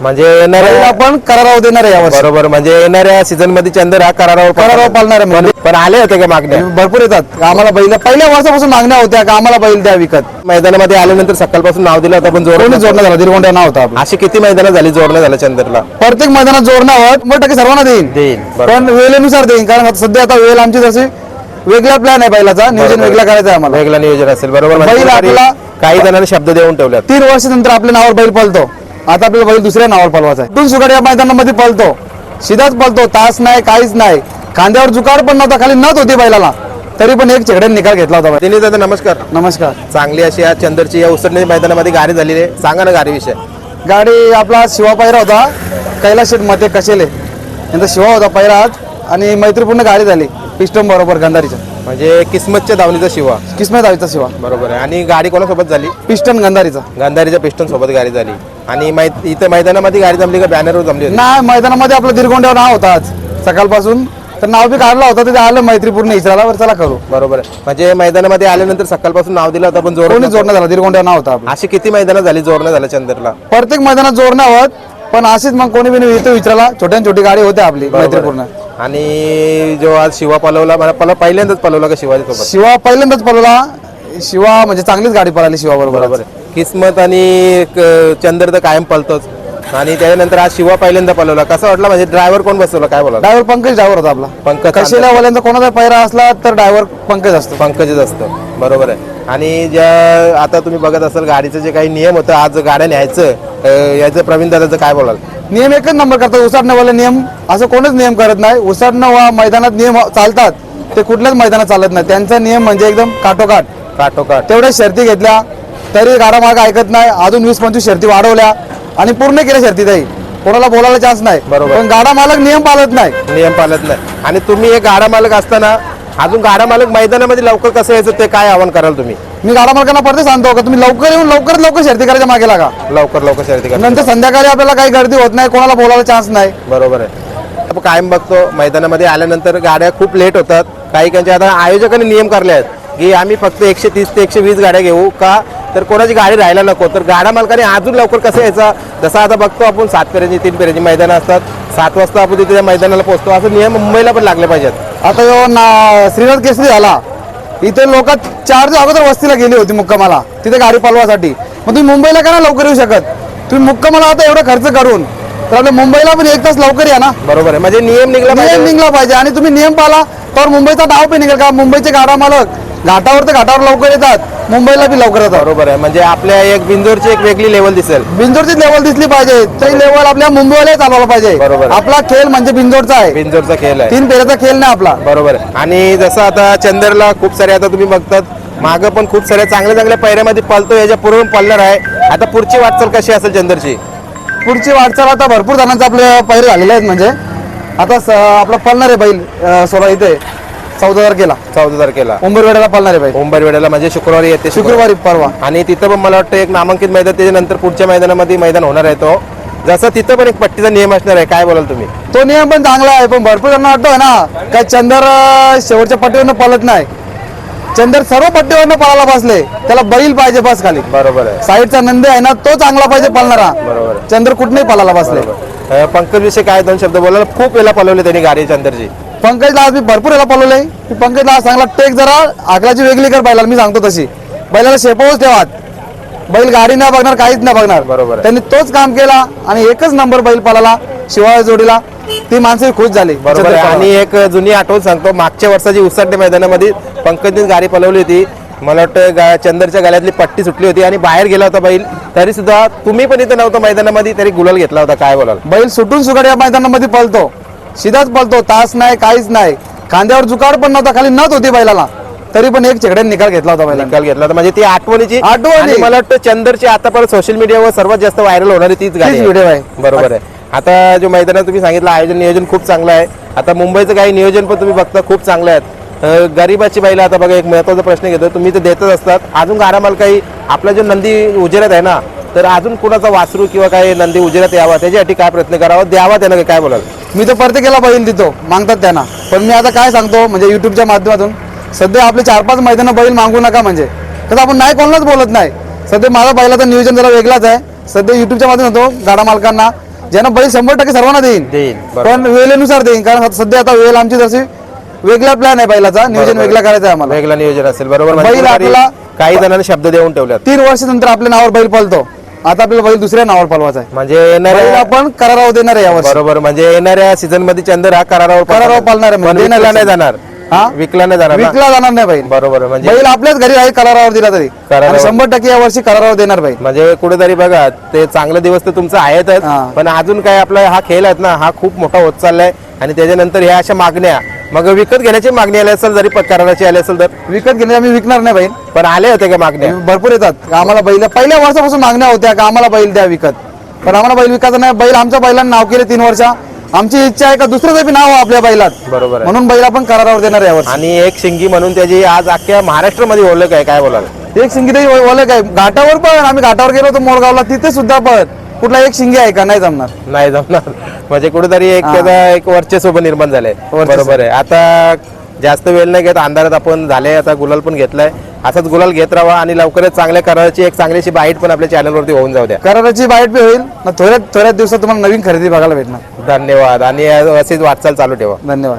म्हणजे येणाऱ्या आपण करारावर देणार आहे यावर्षी. बरोबर म्हणजे येणाऱ्या सीझनमध्ये चंदर हा करारावर करारावर पाळणार आहे म्हणजे. पण आले होते का मागण्या? भरपूर येतात. आम्हाला बैल पहिल्या वर्षापासून मागण्या होत्या का आम्हाला बैल द्या विकत. मैदानामध्ये आल्यानंतर सकाळपासून नाव दिलं होतं पण जोर जोडणं झाला? दिरगोंड्या नाव होता आपलं. अशी किती मैदानं झाली जोडणं झालं चंदरला? प्रत्येक मैदानात जोडणं आहोत शंभर टक्के सर्वांना देईन. बरोबर. पण वेळेनुसार देईन कारण आता सध्या आता वेळ आमची जशी वेगळा प्लॅन आहे बैलाचा नियोजन बरोबर. वेगळा करायचं आहे आम्हाला. वेगळं नियोजन असेल बरोबर. म्हणजे बैल कुठेतरी आपला- काही जणांनी शब्द देऊन ठेवल्यात. तीन वर्षानंतर आपल्या नावावर बैल पळतो. आता आपल्याला बैल दुसऱ्या नावावर पळवायचा आहे. सुगाड या मैदानामध्ये पळतो. सीधाच पळतो. तास नाही काहीच नाही. खांद्यावर जुकाड पण नव्हता खाली नत होती बैलाला. तरी पण एक चेकड्याने निकाल घेतला होता. दिनेश दादा नमस्कार. नमस्कार. चांगली अशी या चंदरची या उसरणी मैदानामध्ये गाडी झालेली आहे. सांगा ना गाडी विषय गाडी आपला शिवा पायरा होता. कैलास शेठ मते कशेले. यांचा शिवा होता पायरा आज. आणि मैत्रीपूर्ण गाडी झाली. पिस्टम बरोबर गंधारीच्या म्हणजे किस्मतच्या धावणीचा शिवा. किस्मत आवीचा शिवा. बरोबर आहे. आणि गाडी कोणासोबत झाली? पिस्टन गंधारीचा. गांधारीच्या पिस्टन सोबत गाडी झाली. आणि मै इथं मैदानामध्ये गाडी जमली का? बॅनरवर जमली होती. नाही मैदानामध्ये आपलं दिरगोंड्यावर नाव होता आज. सकाळपासून. तर नाव बी काढला होता तिथे आलं मैत्रीपूर्ण इचराला वर चला करू. बरोबर आहे. म्हणजे मैदानामध्ये आल्यानंतर सकाळपासून नाव दिलं होतं पण जोर कोणी जोडणं झाला दिरगोंड्यावर नाव होता आपलं. अशी किती मैदानं झाली जोडणं झालं चंदरला? प्रत्येक मैदानात जोडणं होत पण अशीच मग कोणी बिनी येतो विचारला छोट्या छोटी गाडी होते आपली मैत्रीपूर्ण. आणि जो आज शिवा पलवला मला पल पहिल्यांदाच पलवला का शिवाजी सोबत शिवा पहिल्यांदाच पळवला शिवा म्हणजे चांगलीच गाडी पळाली शिवा बरोबर. बरोबर आहे. किस्मत आणि क- चंदर तर कायम पलतोच. आणि त्याच्यानंतर आज शिवा पहिल्यांदा पलवला. कसं वाटलं? म्हणजे ड्रायव्हर कोण बसवला? काय बोला ड्रायव्हर पंकज ड्रायव्हर होता आपला. पंकज कशेला वाल्यांचा कोणाचा पैरा असला तर ड्रायव्हर पंकज असतो. पंकजच असतं. बरोबर आहे. आणि ज्या आता तुम्ही बघत असाल गाडीचं जे काही नियम होतं आज गाड्या न्यायचं अं, याचं प्रवीण दादाचं काय बोलाल? नियम एकच नंबर करतात उसाडणंवाले नियम. असं कोणच नियम करत नाही. उसाडणं वा मैदानात नियम चालतात. ते कुठल्याच मैदानात चालत नाही. त्यांचा नियम म्हणजे एकदम काटोकाट काठोकाठ. तेवढ्या शर्ती घेतल्या. तरी गाडा माग ऐकत नाही. अजून वीस पंचवीस शर्ती वाढवल्या आणि पूर्ण केल्या शर्ती ताई कोणाला बोलायला चान्स नाही. बरोबर. पण गाडा मालक नियम पाळत नाही. नियम पाळत नाही. आणि तुम्ही एक गाडा मालक असताना अजून गाडा मालक मैदानामध्ये लवकर कसं यायचं ते काय आव्हान कराल तुम्ही? मी गाडा मालकांना परत सांगतो का? तुम्ही लवकर येऊन लवकरात लवकर शर्ती करायच्या मागे लागा. लवकर लवकर शर्यती करा. नंतर संध्याकाळी आपल्याला काही गर्दी होत नाही कोणाला बोलायला चान्स नाही. बरोबर आहे. आपण कायम बघतो मैदानामध्ये आल्यानंतर गाड्या खूप लेट होतात. काही काहींचे आता आयोजकांनी नियम काढले आहेत की आम्ही फक्त एकशे तीस ते एकशे वीस गाड्या घेऊ का तर कोणाची गाडी राहायला नको. तर गाडा मालकाने अजून लवकर कसं यायचा? जसं आता बघतो आपण सात फेऱ्याची तीन फेऱ्याची मैदानं असतात. सात वाजता आपण तिथे त्या मैदानाला पोहोचतो. असं नियम मुंबईला पण लागले पाहिजेत. आता जो ना श्रीनाथ केसरी झाला इथे लोक चार दिवस अगोदर वस्तीला गेली होती मुक्कामाला तिथे गाडी पालवासाठी. मग तुम्ही मुंबईला का ना लवकर येऊ शकत? तुम्ही मुक्कामाला आता एवढा खर्च करून तर आपल्या मुंबईला पण एक तास लवकर या ना? बरोबर आहे. म्हणजे नियम निघला नियम निघला पाहिजे आणि तुम्ही नियम पाला तर मुंबईचा डाव पण निघेल. का मुंबईचे गाडा मालक घाटावर तर घाटावर लवकर येतात. मुंबईला बी लवकर येतात. बरोबर आहे. म्हणजे आपल्या एक बिंदूरची एक वेगळी लेवल दिसेल. बिंदोरची लेवल दिसली पाहिजे. ती लेवल आपल्या मुंबईला चालवायला पाहिजे. बरोबर. आपला खेळ म्हणजे बिंदोरचा आहे. बिंदूरचा खेळ आहे. तीन पेऱ्याचा खेळ नाही आपला. बरोबर आहे. आणि जसं आता चंदरला खूप सारे आता तुम्ही बघतात मागं पण खूप साऱ्या चांगल्या चांगल्या पैऱ्यामध्ये पळतो याच्या पूर्वी पळणार आहे. आता पुढची वाटचाल कशी असेल चंदरची? पुढची वाटचाल आता भरपूर जणांचे आपले पैरे झालेले आहेत म्हणजे. आता स- आपला पळणार आहे बैल अं, सोळा इथे. चौदा तारखेला चौदा तारखेला उंबरवेड्याला पळणार आहे वेळेला म्हणजे शुक्रवारी येते शुक्रवारी. परवा. आणि तिथं पण मला वाटतं एक नामांकित मैदान त्याच्यानंतर पुढच्या मैदानामध्ये मैदान होणार आहे तो. जसं तिथं पण एक पट्टीचा नियम असणार आहे. काय बोलाल तुम्ही? तो नियम पण चांगला आहे पण भरपूर जणांना वाटतोय ना काय चंदर अं, शेवटच्या पट्टीवरनं पळत नाही. चंदर सर्व पट्टीवरनं पळायला बसले. त्याला बैल पाहिजे बस खाली. बरोबर आहे. साईडचा नंदी आहे ना तो चांगला पाहिजे पळणारा. बरोबर. चंद्र कुठनंही पळायला बसले. अं, पंकज विषय काय दोन शब्द बोलायला खूप वेळा पळवले त्यांनी गाडी चंदरची पंकजला आज मी भरपूर याला पळवलंय की पंकजला आज चांगला टेक जरा आकलाची वेगळी कर बैलाला मी सांगतो तशी. बैलाला शेपवच ठेवात. बैल गाडी नाही बघणार काहीच नाही बघणार. बरोबर. त्यांनी तोच काम केला आणि एकच नंबर बैल पळाला शिवाय जोडीला. ती माणसं खुश झाली. बरोबर आहे. आणि एक जुनी आठवण सांगतो. मागच्या वर्षाची उसाटे मैदानामध्ये पंकजने गाडी पळवली होती. मला वाटतं गा- चंदरच्या गाल्यातली पट्टी सुटली होती आणि बाहेर गेला होता बैल. तरी सुद्धा तुम्ही पण इथं नव्हतं मैदानामध्ये तरी गुलाल घेतला होता. काय बोलाल? बैल सुटून सुगाड या मैदानामध्ये पळतो. सीधाच पळतो तास नाही काहीच नाही. खांद्यावर जुकाड पण नव्हता खाली नत होती बैलाला. तरी पण एक चेकड्याने निकाल घेतला होता बैलाने. निकाल घेतला होता. म्हणजे ती आठवणीची आठवणी. मला वाटतं चंदरची आता पण सोशल मीडियावर सर्वात जास्त व्हायरल होणारी तीच गाडी आहे. व्हिडिओ आहे. बरोबर आहे. आता जो मैदानात तुम्ही सांगितलं आयोजन नियोजन खूप चांगलं आहे. आता मुंबईचं काही नियोजन पण तुम्ही बघता खूप चांगलं आहेत अं, गरीबाची बैल आता बघा एक महत्त्वाचा प्रश्न घेतो तुम्ही तर देतच असतात. अजून गारामाल काही आपला जो नंदी उजेरात आहे ना तर अजून कुणाचा वासरू किंवा काही नंदी उजेरात यावा त्याच्यासाठी काय प्रयत्न करावा? द्यावा त्यानं काय बोलाल? मी तर प्रत्येकाला बैल देतो मागतात त्यांना. पण मी आता काय सांगतो म्हणजे युट्यूबच्या माध्यमातून सध्या आपले चार पाच मैदानं बैल मागू नका म्हणजे. कसं आपण नाही कोणालाच बोलत नाही. सध्या माझा बैलाचं नियोजन जरा वेगळाच आहे. सध्या युट्यूबच्या माध्यमातून गाडा मालकांना. ज्यांना बैल शंभर टक्के सर्वांना देईन. पण वेळेनुसार देईन कारण सध्या आता वेळ आमची जशी वेगळा प्लॅन आहे बैलाचा नियोजन. वेगळा करायचं आहे आम्हाला. वेगळं नियोजन असेल बरोबर. म्हणजे बैल कुठेतरी आपला- काही जणांना शब्द देऊन ठेवल्यात. तीन वर्षानंतर आपल्या नावावर बैल पळतो. आता आपल्याला बैल दुसऱ्या नावावर पळवायचा आहे. म्हणजे बैल येणाऱ्या आपण करारावर देणार आहे यावर्षी. बरोबर म्हणजे येणाऱ्या सीझनमध्ये चंदर हा करारावर करारावर पाळणार आहे, म्हणजे विकला नाही जाणार हा? विकला नाही जाणार ना? विकला जाणार नाही बैल. बरोबर म्हणजे बैल आपल्याच घरी आहे करारावर दिला तरी. करारावर. आणि शंभर टक्के या वर्षी करारावर देणार बैल. म्हणजे कुठेतरी बघा ते चांगले दिवस तर तुमचं आहेतच हा. पण अजून काय आपला हा खेळ आहेत ना हा खूप मोठा होत चाललाय. आणि त्याच्यानंतर ह्या अशा मागण्या मग विकत घेण्याची मागणी आली असेल जरी प- कराराची आली असेल तर? विकत घेणे आम्ही विकणार नाही बैल पण आले होते का मागण्या? भरपूर येतात. का आम्हाला बैल पहिल्या वर्षापासून मागण्या होत्या का आम्हाला बैल द्या विकत. पण आम्हाला बैल विकायचा नाही. बैल आमच्या बैलांनी नाव केले तीन वर्ष. आमची इच्छा आहे का दुसरं बी नाव हो आपल्या बैलात बरोबर आहे. म्हणून बैल आपण करारावर देणार आहे यावर्षी आणि एक शिंगी म्हणून त्याची आज अख्ख्या महाराष्ट्रामध्ये ओळख आहे काय बोलाल? एक शिंगी तरी ओळख आहे. घाटावर पण आम्ही घाटावर गेलो होतो मोरगावला तिथे सुद्धा पण. कुठला एक शिंगी आहे का? नाही जमणार. नाही जमणार. म्हणजे कुठेतरी एक त्याचा एक वर्चस्व निर्माण झालंय. वर्चस्व. बरोबर आहे. आता जास्त वेळ नाही घेत अंधारात आपण झाले आता गुलाल पण घेतलाय. असाच गुलाल घेत राहा आणि लवकरच चांगल्या कराराची एक चांगलीशी बाईट पण आपल्या चॅनलवरती होऊन जाऊ द्या. कराराची बाईट बी होईल. ना थोड्यात थोड्याच दिवसात तुम्हाला नवीन खरेदी बघायला भेटणार. धन्यवाद. आणि अशीच वाटचाल चालू ठेवा. धन्यवाद.